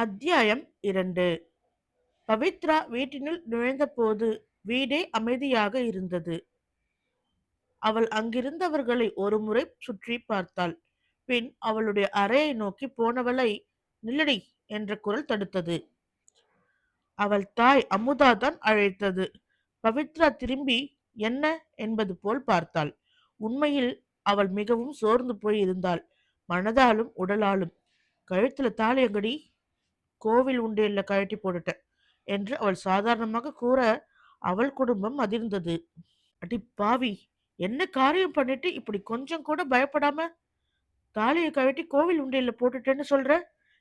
அத்தியாயம் இரண்டு. பவித்ரா வீட்டினுள் நுழைந்தபோது வீடே அமைதியாக இருந்தது. அவள் அங்கிருந்தவர்களை ஒருமுறை சுற்றி பார்த்தாள். பின் அவளுடைய அறையை நோக்கி போனவளை நில்லடி என்ற குரல் தடுத்தது. அவள் தாய் அமுதா தான் அழைத்தது. பவித்ரா திரும்பி என்ன? என்பது போல் பார்த்தாள். உண்மையில் அவள் மிகவும் சோர்ந்து போய் இருந்தாள். மனதாலும் உடலாலும். கழுத்துல தாலி எங்கடி கோவில் உண்டியல்ல கழட்டி போட்டுட்டேன் என்று அவள் சாதாரணமாக கூற அவள் குடும்பம் அதிர்ந்தது. அடி பாவி என்ன காரியம் பண்ணிட்டு இப்படி கொஞ்சம் கூட பயப்படாம தாலியை கழட்டி கோவில் உண்டியல்ல போட்டுட்டேன்னு சொல்ற?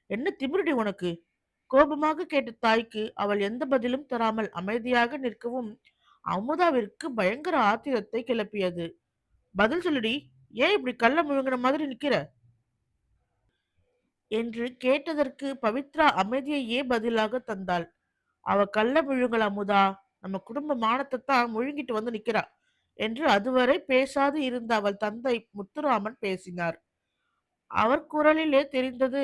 என்ன திமிருடி உனக்கு? கோபமாக கேட்ட தாய்க்கு அவள் எந்த பதிலும் தராமல் அமைதியாக நிற்கவும் அமுதாவிற்கு பயங்கர ஆத்திரத்தை கிளப்பியது. பதில் சொல்லுடி ஏன் இப்படி கள்ள முழுங்கின மாதிரி நிக்கிற? என்று கேட்டதற்கு பவித்ரா அமைதியையே பதிலாக தந்தாள். அவ கள்ள முழுங்கல் அமுதா நம்ம குடும்ப மானத்தை தான் முழுங்கிட்டு வந்து நிக்கிறா என்று அதுவரை பேசாது இருந்த அவள் தந்தை முத்துராமன் பேசினார். அவர் குரலிலே தெரிந்தது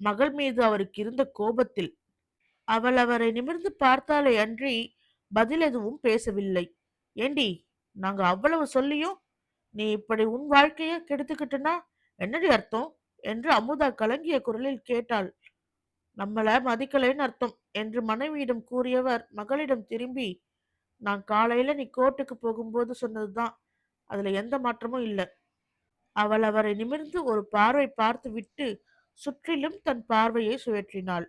மகள் மீது அவருக்கு இருந்த கோபத்தில். அவள் அவரை நிமிர்ந்து பார்த்தாலே அன்றி பதில் எதுவும் பேசவில்லை. ஏண்டி நாங்க அவ்வளவு சொல்லியும் நீ இப்படி உன் வாழ்க்கைய கெடுத்துக்கிட்டனா? என்னடி அர்த்தம்? என்று அமுதா கலங்கிய குரலில் கேட்டாள். நம்மள மதிக்கலைன்னு அர்த்தம் என்று மனைவியிடம் கூறியவர் மகளிடம் திரும்பி நான் காலையில நீ கோர்ட்டுக்கு போகும்போது சொன்னதுதான் அதுல எந்த மாற்றமும் இல்லை. அவள் அவரை நிமிர்ந்து ஒரு பார்வை பார்த்து விட்டு சுற்றிலும் தன் பார்வையை சுழற்றினாள்.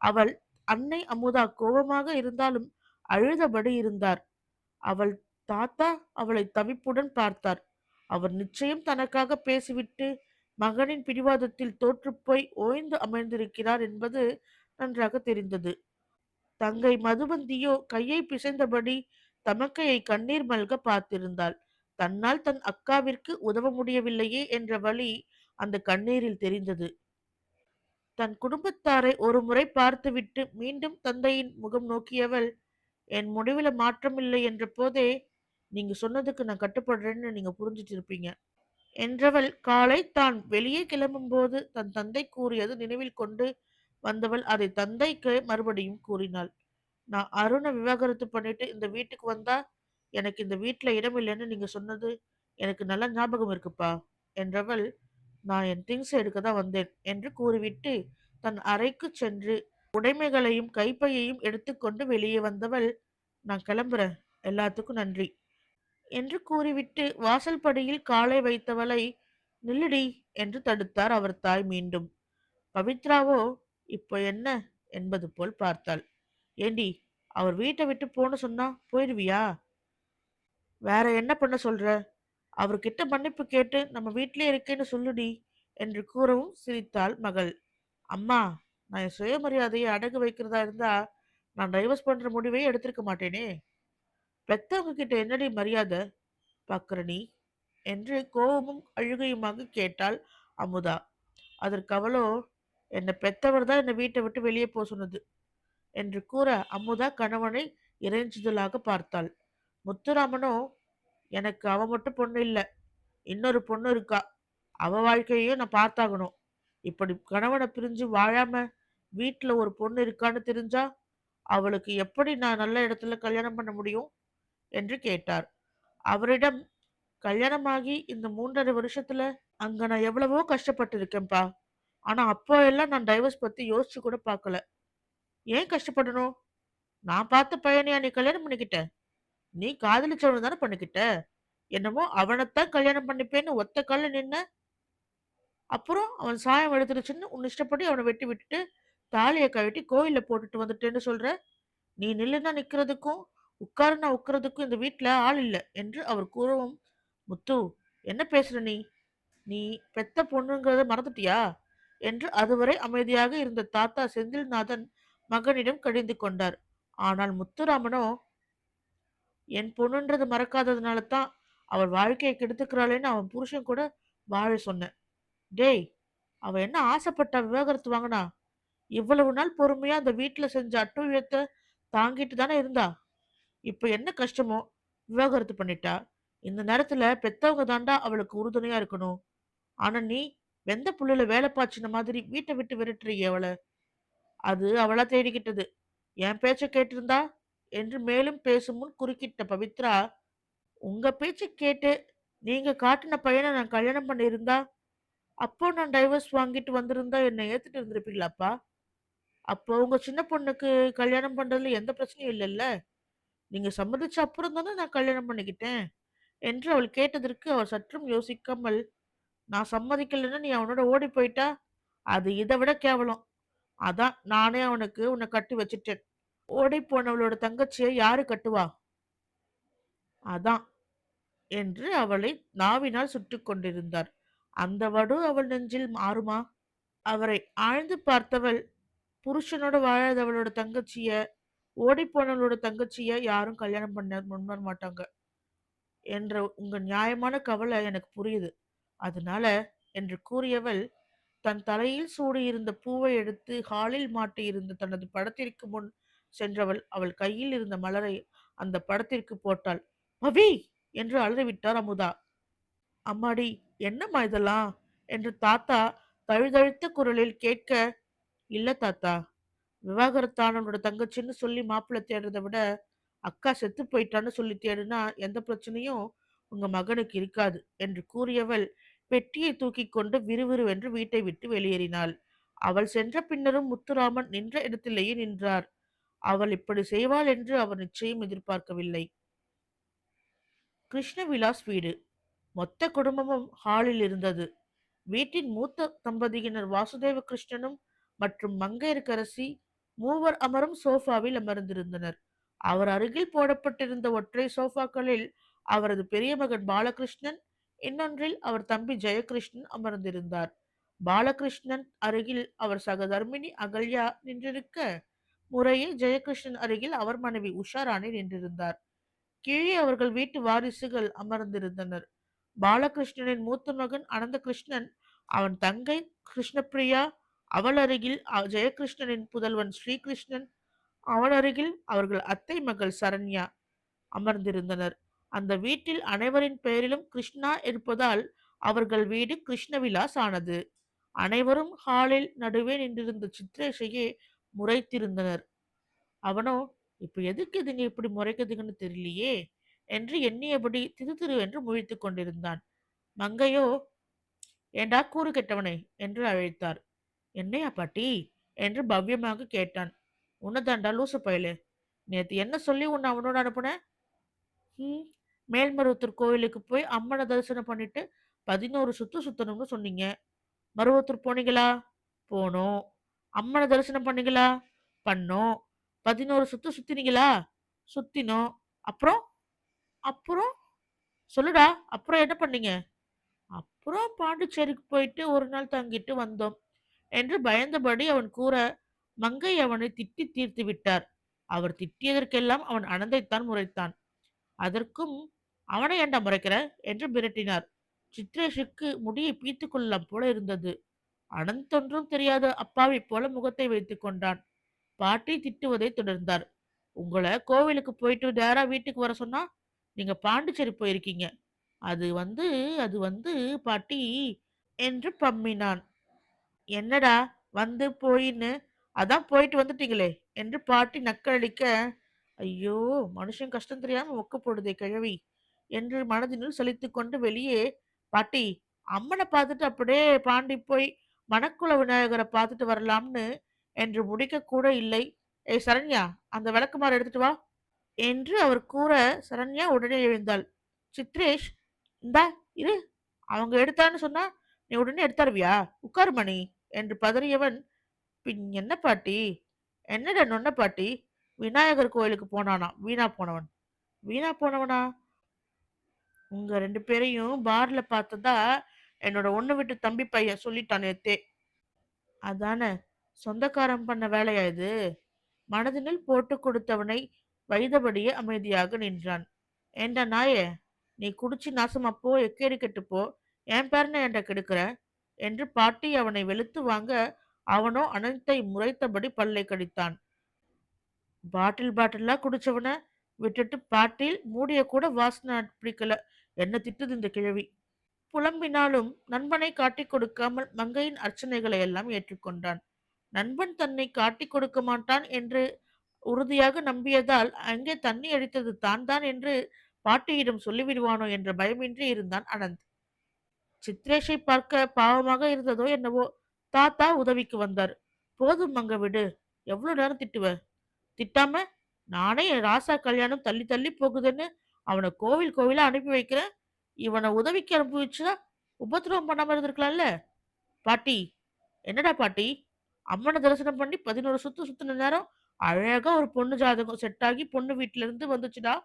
அவள் அன்னை அமுதா கோபமாக இருந்தாலும் அழுதபடி இருந்தார். அவள் தாத்தா அவளை தவிப்புடன் பார்த்தார். அவர் நிச்சயம் தனக்காக பேசிவிட்டு மகனின் பிடிவாதத்தில் தோற்றுப்போய் ஓய்ந்து அமர்ந்திருக்கிறார் என்பது நன்றாக தெரிந்தது. தங்கை மதுபந்தியோ கையை பிசைந்தபடி தமக்கையை கண்ணீர் மல்க பார்த்திருந்தாள். தன்னால் தன் அக்காவிற்கு உதவ முடியவில்லையே என்ற வழி அந்த கண்ணீரில் தெரிந்தது. தன் குடும்பத்தாரை ஒரு முறை பார்த்துவிட்டு மீண்டும் தந்தையின் முகம் நோக்கியவள் என் முடிவில் மாற்றம் இல்லை என்ற போதே நீங்க சொன்னதுக்கு நான் கட்டுப்படுறேன்னு நீங்க புரிஞ்சிட்டு இருப்பீங்க என்றவள் காலை தான் வெளியே கிளம்பும்போது தன் தந்தை கூறியது நினைவில் கொண்டு வந்தவள் அதை தந்தைக்கு மறுபடியும் கூறினாள். நான் அருணை விவாகரத்து பண்ணிட்டு இந்த வீட்டுக்கு வந்தா எனக்கு இந்த வீட்டுல இடம் இல்லைன்னு நீங்க சொன்னது எனக்கு நல்ல ஞாபகம் இருக்குப்பா என்றவள் நான் என் திங்ஸ் எடுக்க தான் வந்தேன் என்று கூறிவிட்டு தன் அறைக்கு சென்று உடைமைகளையும் கைப்பையையும் எடுத்துக்கொண்டு வெளியே வந்தவள் நான் கிளம்புறேன். எல்லாத்துக்கும் நன்றி. என்று கூறிவிட்டு வாசல் படியில் காலை வைத்தவளை நில்லுடி என்று தடுத்தார் அவர் தாய் மீண்டும். பவித்ராவோ இப்போ என்ன? என்பது போல் பார்த்தாள். ஏண்டி அவர் வீட்டை விட்டு போன சொன்னா போயிடுவியா வேற என்ன பண்ண சொல்ற? அவர்கிட்ட மன்னிப்பு கேட்டு நம்ம வீட்டிலே இருக்கேன்னு சொல்லுடி என்று கூறவும் சிரித்தாள் மகள். அம்மா நான் என் சுயமரியாதையை அடகு வைக்கிறதா இருந்தா நான் டைவர்ஸ் பண்ற முடிவை எடுத்திருக்க மாட்டேனே. பெத்தவங்க கிட்ட என்னடி மரியாதை? பார்க்குற நீ? என்று கோபமும் அழுகையுமாக கேட்டாள் அமுதா. அதற்கு அவளோ என்னை பெத்தவர் தான் என்னை வீட்டை விட்டு வெளியே போக சொன்னது என்று கூற அமுதா கணவனை இறைஞ்சுதலாக பார்த்தாள். முத்துராமனோ எனக்கு அவ மட்டும் பொண்ணு இல்லை. இன்னொரு பொண்ணு இருக்கா. அவ வாழ்க்கையையும் நான் பார்த்தாகணும். இப்படி கணவனை பிரிஞ்சு வாழாம வீட்டில் ஒரு பொண்ணு இருக்கான்னு தெரிஞ்சா அவளுக்கு எப்படி நான் நல்ல இடத்துல கல்யாணம் பண்ண முடியும்? என்று கேட்டார். அவரிடம் கல்யாணமாகி இந்த மூன்றரை வருஷத்துல அங்க நான் எவ்வளவோ கஷ்டப்பட்டிருக்கேன்ப்பா. ஆனா அப்போ எல்லாம் நான் டைவர்ஸ் பத்தி யோசிச்சு கூட பார்க்கல. ஏன் கஷ்டப்படணும்? நான் பார்த்த பையனையா நீ கல்யாணம் பண்ணிக்கிட்ட? நீ காதலிச்சவனு தானே பண்ணிக்கிட்ட? என்னமோ அவனைத்தான் கல்யாணம் பண்ணிப்பேன்னு ஒத்த கால்ல நின்ன? அப்புறம் அவன் சாயம் எடுத்துருச்சுன்னு உன் இஷ்டப்படி அவனை வெட்டி விட்டுட்டு தாலியை கழட்டி கோயிலில் போட்டுட்டு வந்துட்டேன்னு சொல்ற? நீ நில்லுனா நிக்கிறதுக்கும் உட்காரு நான் உட்கறதுக்கும் இந்த வீட்டில் ஆள் இல்லை என்று அவர் கூறவும் முத்து என்ன பேசுற நீ? நீ பெத்த பொண்ணுங்கிறத மறந்துட்டியா? என்று அதுவரை அமைதியாக இருந்த தாத்தா செந்தில்நாதன் மகனிடம் கடிந்து கொண்டார். ஆனால் முத்துராமனோ என் பொண்ணுன்றது மறக்காததுனால தான் அவள் வாழ்க்கையை கெடுத்துக்கிறாளேன்னு அவன் புருஷன் கூட வாழ சொன்னேன். டேய் அவ என்ன ஆசைப்பட்டா விவாகரத்து வாங்கினா? இவ்வளவு நாள் பொறுமையா அந்த வீட்டுல செஞ்ச அட்டுழியத்தை தாங்கிட்டு தானே இருந்தா? இப்போ என்ன கஷ்டமோ விவாகரத்து பண்ணிட்டா? இந்த நேரத்துல பெத்தவங்க தாண்டா அவளுக்கு உறுதுணையா இருக்கணும். ஆனா நீ வெந்த புள்ளையில வேலை பாய்ச்சின மாதிரி வீட்டை விட்டு விரட்டுறீங்க அவளை? அது அவளா தேடிக்கிட்டது. என் பேச்ச கேட்டிருந்தா? என்று மேலும் பேசும் முன் குறுக்கிட்ட பவித்ரா உங்க பேச்ச கேட்டு நீங்க காட்டின பையனை நான் கல்யாணம் பண்ணியிருந்தா? அப்போ நான் டைவர்ஸ் வாங்கிட்டு வந்திருந்தா என்னை ஏத்துட்டு இருந்திருப்பீங்களாப்பா? அப்போ உங்க சின்ன பொண்ணுக்கு கல்யாணம் பண்றதுல எந்த பிரச்சனையும் இல்லைல்ல? நீங்க சம்மதிச்ச அப்புறம் தானே நான் கல்யாணம் பண்ணிக்கிட்டேன்? என்று அவள் கேட்டதற்கு அவர் சற்றும் யோசிக்காமல் நான் சம்மதிக்கலைன்னா நீ அவனோட ஓடி போயிட்டா? அது இதை விட கேவலம். அதான் நானே அவனுக்கு உன்னை கட்டி வச்சிட்டேன். ஓடி போனவளோட தங்கச்சியை யாரு கட்டுவா? அதான் என்று அவளை நாவினால் சுட்டு கொண்டிருந்தார். அந்த வடு அவள் நெஞ்சில் மாறுமா? அவரை ஆழ்ந்து பார்த்தவள் புருஷனோட வாழாதவளோட தங்கச்சிய ஓடிப்போனவளோட தங்கச்சியை யாரும் கல்யாணம் பண்ண முன்வர மாட்டாங்க என்ற உங்க நியாயமான கவலை எனக்கு புரியுது. அதனால என்று கூறியவள் தன் தலையில் சூடியிருந்த பூவை எடுத்து ஹாலில் மாட்டியிருந்த தனது படத்திற்கு முன் சென்றவள். அவள் கையில் இருந்த மலரை அந்த படத்திற்கு போட்டாள். பவி! என்று அழுதுவிட்டார் அமுதா. அம்மாடி என்னம்மா இதெல்லாம்? என்று தாத்தா தழுதழுத்த குரலில் கேட்க இல்ல தாத்தா விவாகரத்தானவனோட தங்கச்சின்னு சொல்லி மாப்பிள்ளை தேடுறதை விட அக்கா செத்து போயிட்டான்னு சொல்லி தேடுனா எந்த பிரச்சனையும் உங்க மகனுக்கு இருக்காது என்று கூறியவள் பெட்டியை தூக்கி கொண்டு விறுவிறுவென்று வீட்டை விட்டு வெளியேறினாள். அவள் சென்ற பின்னரும் முத்துராமன் நின்ற இடத்திலேயே நின்றார். அவள் இப்படி செய்வாள் என்று அவர் நிச்சயம் எதிர்பார்க்கவில்லை. கிருஷ்ணவிலாஸ் வீடு. மொத்த குடும்பமும் ஹாலில் இருந்தது. வீட்டின் மூத்த தம்பதியினர் வாசுதேவ கிருஷ்ணனும் மற்றும் மங்கையர்கரசி மூவர் அமரும் சோஃபாவில் அமர்ந்திருந்தனர். அவர் அருகில் போடப்பட்டிருந்த ஒற்றை சோஃபாக்களில் அவரது பெரிய மகன் பாலகிருஷ்ணன் இன்னொன்றில் அவர் தம்பி ஜெயகிருஷ்ணன் அமர்ந்திருந்தார். பாலகிருஷ்ணன் அருகில் அவர் சகதர்மினி அகல்யா நின்றிருக்க முறையே ஜெயகிருஷ்ணன் அருகில் அவர் மனைவி உஷாராணி நின்றிருந்தார். கீழே அவர்கள் வீட்டு வாரிசுகள் அமர்ந்திருந்தனர். பாலகிருஷ்ணனின் மூத்த மகன் அனந்தகிருஷ்ணன் அவன் தங்கை கிருஷ்ணபிரியா அவள் அருகில் ஜெயகிருஷ்ணனின் புதல்வன் ஸ்ரீகிருஷ்ணன் அவளருகில் அவர்கள் அத்தை மகள் சரண்யா அமர்ந்திருந்தனர். அந்த வீட்டில் அனைவரின் பெயரிலும் கிருஷ்ணா இருப்பதால் அவர்கள் வீடு கிருஷ்ணவிலாஸ் ஆனது. அனைவரும் ஹாலில் நடுவே நின்றிருந்த சித்ரேஷையே முறைத்திருந்தனர். அவனோ இப்ப எதுக்கு நீ இப்படி முறைக்குதுங்கன்னு தெரியலையே? என்று எண்ணியபடி திரு திரு என்று முழித்துக் கொண்டிருந்தான். மங்கையோ ஏண்டா கூறு கெட்டவனை? என்று அழைத்தார். என்னையா பாட்டி? என்று பவ்யமாக கேட்டான். உன்னதாண்டா லூசு பயலு. நேத்து என்ன சொல்லி உன்னை அவனோட அனுப்புன? ம் மேல்மருவத்தூர் கோயிலுக்கு போய் அம்மனை தரிசனம் பண்ணிட்டு பதினோரு சுத்து சுத்தணும்னு சொன்னீங்க. மருவத்தூர் போனீங்களா? போனோம். அம்மனை தரிசனம் பண்ணீங்களா? பண்ணோம். பதினோரு சுத்து சுத்தினீங்களா? சுத்தினோம். அப்புறம்? அப்புறம்? சொல்லுடா அப்புறம் என்ன பண்ணீங்க? அப்புறம் பாண்டிச்சேரிக்கு போயிட்டு ஒரு நாள் தங்கிட்டு வந்தோம். என்று பயந்தபடி அவன் கூற மங்கை அவனை திட்டி தீர்த்து விட்டார். அவர் திட்டியதற்கெல்லாம் அவன் அனந்தைத்தான் முறைத்தான். அதற்கும் அவனை ஏண்டா முறைக்கிற? என்று மிரட்டினார். சித்ரேஷுக்கு முடியை பீத்து கொள்ளலாம் போல இருந்தது. அனந்தொன்றும் தெரியாத அப்பாவை போல முகத்தை வைத்துக் கொண்டான். பாட்டி திட்டுவதை தொடர்ந்தார். உங்களை கோவிலுக்கு போயிட்டு நேரா வீட்டுக்கு வர சொன்னா நீங்க பாண்டிச்சேரி போயிருக்கீங்க. அது வந்து அது வந்து பாட்டி என்று பம்மினான். என்னடா வந்து போயின்னு? அதான் போயிட்டு வந்துட்டீங்களே என்று பாட்டி நக்களிக்க ஐயோ மனுஷன் கஷ்டம் தெரியாம ஒக்க போடுதே கிழவி என்று மனதினுள் செலுத்தி கொண்டு வெளியே பாட்டி அம்மனை பார்த்துட்டு அப்படியே பாண்டி போய் மணக்குள விநாயகரை பார்த்துட்டு வரலாம்னு என்று முடிக்க கூட இல்லை. ஏய் சரண்யா அந்த விளக்குமாறு எடுத்துட்டு வா என்று அவர் கூற சரண்யா உடனே எழுந்தாள். சித்ரேஷ் இந்தா இரு. அவங்க எடுத்தான்னு சொன்னா நீ உடனே எடுத்தாருவியா உட்காரு மணி. என்று பதறியவன் பின் என்ன பாட்டி? என்னடா நொன்ன பாட்டி? விநாயகர் கோயிலுக்கு போனானா? வீணா போனவன். வீணா போனவனா? உங்க ரெண்டு பேரையும் பார்ல பார்த்ததா என்னோட ஒண்ணு விட்டு தம்பி பையன் சொல்லிட்டான் எத்தே அதானே? சொந்தக்காரன் பண்ண வேலையா இது? மனதினில் போட்டு கொடுத்தவனை வைத்தபடியே அமைதியாக நின்றான். ஏண்டா நாயே? நீ குடிச்சு நாசமா போ எக்கேடு கெட்டு போ. என் பேரனை என்கிட்ட கெடுக்கிற? என்று பாட்டி அவனை வெளுத்து வாங்க அவனோ அனந்தை முறைத்தபடி பல்லை கடித்தான். பாட்டில் பாட்டிலா குடிச்சவன விட்டுட்டு பாட்டில் மூடிய கூட வாசனை பிடிக்கல. என்ன திட்டுது இந்த கிழவி? புலம்பினாலும் நண்பனை காட்டிக் கொடுக்காமல் மங்கையின் அர்ச்சனைகளை எல்லாம் ஏற்றுக்கொண்டான். நண்பன் தன்னை காட்டிக் கொடுக்க மாட்டான் என்று உறுதியாக நம்பியதால் அங்கே தண்ணி அடித்தது தான் தான் என்று பாட்டியிடம் சொல்லிவிடுவானோ என்ற பயமின்றி இருந்தான் அனந்த். சித்ரேஷை பார்க்க பாவமாக இருந்ததோ என்னவோ தாத்தா உதவிக்கு வந்தார். போதும் அங்க விடு. எவ்வளவு நேரம் திட்டுவ? திட்டாம நானே என் ராசா கல்யாணம் தள்ளி தள்ளி போகுதுன்னு அவனை கோவில் கோவிலா அனுப்பி வைக்கிறேன். இவனை உதவிக்கு அனுப்பி உபத்திரவம் பண்ணாம இருந்திருக்கலாம்ல? பாட்டி. என்னடா பாட்டி? அம்மனை தரிசனம் பண்ணி பதினோரு சுத்து சுத்தின நேரம் அழகா ஒரு பொண்ணு ஜாதகம் செட் ஆகி பொண்ணு வீட்டுல இருந்து வந்துச்சுடா.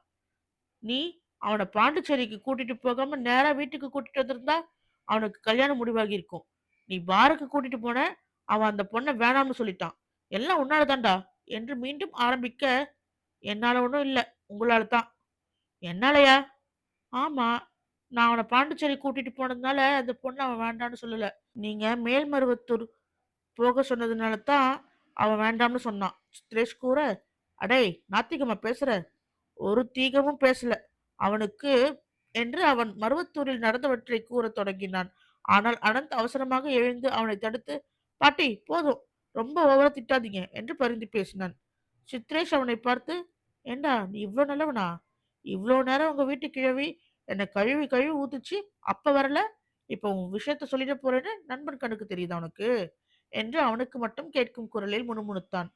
நீ அவனை பாண்டிச்சேரிக்கு கூட்டிட்டு போகாம நேரா வீட்டுக்கு கூட்டிட்டு வந்திருந்தா அவனுக்கு கல்யாணம் முடிவாகி இருக்கும். நீ பாருக்கு கூட்டிட்டு போன அவன் அந்த பொண்ணை வேணாம்னு சொல்லிட்டான். எல்லாம் உன்னாலதான்டா என்று மீண்டும் ஆரம்பிக்க என்னால ஒன்றும் இல்லை. உங்களால தான் என்னாலயா? ஆமா. நான் அவனை பாண்டிச்சேரி கூட்டிட்டு போனதுனால அந்த பொண்ணு அவன் வேண்டான்னு சொல்லல. நீங்க மேல்மருவத்தூர் போக சொன்னதுனால தான் அவன் வேண்டாம்னு சொன்னான். சுரேஷ் கூற அடே நாத்திகமா பேசுற. ஒரு தீகமும் பேசல. அவனுக்கு என்று அவன் மருவத்தூரில் நடந்தவற்றை கூறத் தொடங்கினான். ஆனால் அனந்த் அவசரமாக எழுந்து அவனை தடுத்து பாட்டி போதும் ரொம்ப ஓவர திட்டாதீங்க என்று பரிந்து பேசினான். சித்ரேஷ் அவனை பார்த்து ஏண்டா நீ இவ்வளோ நல்லவனா? இவ்வளோ நேரம் உங்க வீட்டு கிழவி என்னை கழுவி கழுவி ஊத்துச்சு அப்ப வரல? இப்போ உன் விஷயத்த சொல்லிட போறேன்னு நண்பன் கண்ணுக்கு தெரியுதா உனக்கு? என்று அவனுக்கு மட்டும் கேட்கும் குரலில் முணுமுணுத்தான்.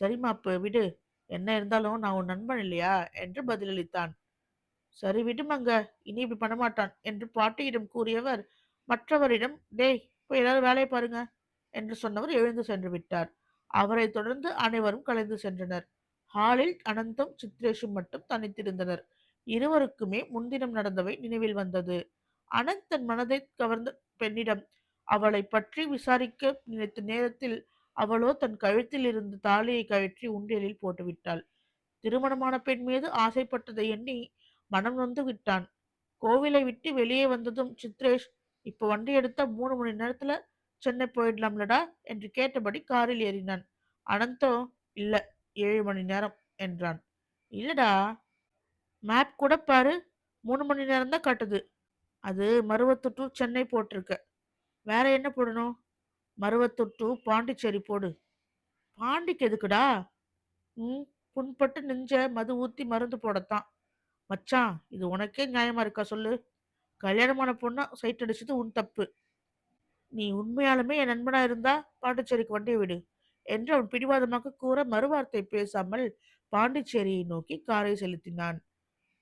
சரிம்மா அப்ப விடு. என்ன இருந்தாலும் நான் உன் நண்பன் இல்லையா? என்று பதிலளித்தான். சரி விடுமங்க. இனி இப்படி பண்ண மாட்டான் என்று பாட்டியிடம் கூறியவர் மற்றவரிடம் டேய் போய் ஏதாவது வேலையை பாருங்க என்று சொன்னவர் எழுந்து சென்று விட்டார். அவரை தொடர்ந்து அனைவரும் கலைந்து சென்றனர். ஹாலில் அனந்தும் சித்ரேஷும் மட்டும் தனித்திருந்தனர். இருவருக்குமே முன்தினம் நடந்தவை நினைவில் வந்தது. அனந்த் தன் மனதை கவர்ந்த பெண்ணிடம் அவளை பற்றி விசாரிக்க நினைத்த நேரத்தில் அவளோ தன் கழுத்தில் இருந்த தாலியை கழற்றி உண்டியலில் போட்டுவிட்டாள். திருமணமான பெண் மீது ஆசைப்பட்டதை எண்ணி மனம் நொந்து விட்டான். கோவிலை விட்டு வெளியே வந்ததும் சித்ரேஷ் இப்போ வண்டி எடுத்தா மூணு மணி நேரத்துல சென்னை போயிடலாம்லடா என்று கேட்டபடி காரில் ஏறினான். அனந்தோ இல்ல ஏழு மணி நேரம் என்றான். இல்லடா மேப் கூட பாரு மூணு மணி நேரம் தான் காட்டுது. அது மருவத்தூர் டு சென்னை போட்டிருக்க. வேற என்ன போடணும்? மருவத்தூர் டு பாண்டிச்சேரி போடு. பாண்டிக்கு எதுக்குடா? ம் புண்பட்டு நெஞ்ச மது ஊத்தி மருந்து போடத்தான். மச்சான் இது உனக்கே நியாயமா இருக்கா சொல்லு? கல்யாணமான பொண்ணா சைட் அடிச்சது உன் தப்பு. நீ உண்மையாலுமே என் நண்பனா இருந்தா பாண்டிச்சேரிக்கு வண்டியை விடு என்று அவன் பிடிவாதமாக கூற மறுவார்த்தை பேசாமல் பாண்டிச்சேரியை நோக்கி காரை செலுத்தினான்.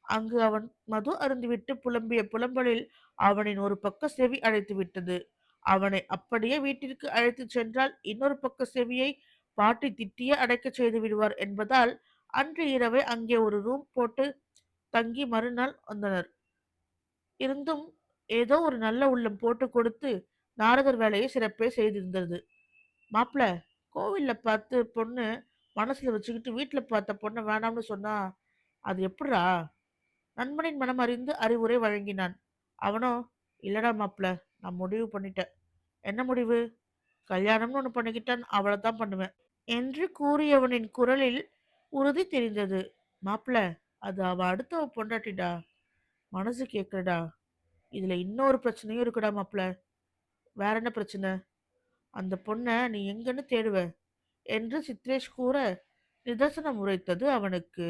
அங்கு அவன் மது அருந்துவிட்டு புலம்பிய புலம்பலில் அவனின் ஒரு பக்க செவி அழைத்து விட்டது. அவனை அப்படியே வீட்டிற்கு அழைத்துச் சென்றால் இன்னொரு பக்க செவியை பாட்டி திட்டியே அடைக்கச் செய்து விடுவார் என்பதால் அன்று இரவே அங்கே ஒரு ரூம் போட்டு தங்கி மறுநாள் வந்தனர். இருந்தும் ஏதோ ஒரு நல்ல உள்ளம் போட்டு கொடுத்து நாரதர் வேலையை சிறப்பே செய்திருந்தது. மாப்பிள கோவில்ல பார்த்து பொண்ணு மனசுல வச்சுக்கிட்டு வீட்டில் பார்த்த பொண்ணை வேணாம்னு சொன்னா அது எப்படிடா நண்பனின் மனம் அறிந்து அறிவுரை வழங்கினான். அவனோ இல்லடா மாப்பிள நான் முடிவு பண்ணிட்டேன். என்ன முடிவு? கல்யாணம்னு ஒன்று பண்ணிக்கிட்டான் அவளை தான் பண்ணுவேன். என்று கூறியவனின் குரலில் உறுதி தெரிந்தது. மாப்பிள அது அவ அடுத்தவ பொண்டாட்டிடா. மனசு கேட்குறடா இதுல இன்னொரு பிரச்சனையும் இருக்குடா மாப்பிள்ள வேற என்ன பிரச்சனை? அந்த பொண்ணை நீ எங்கன்னு தேடுவ. என்று சித்ரேஷ் கூற நிதர்சனம் உரைத்தது அவனுக்கு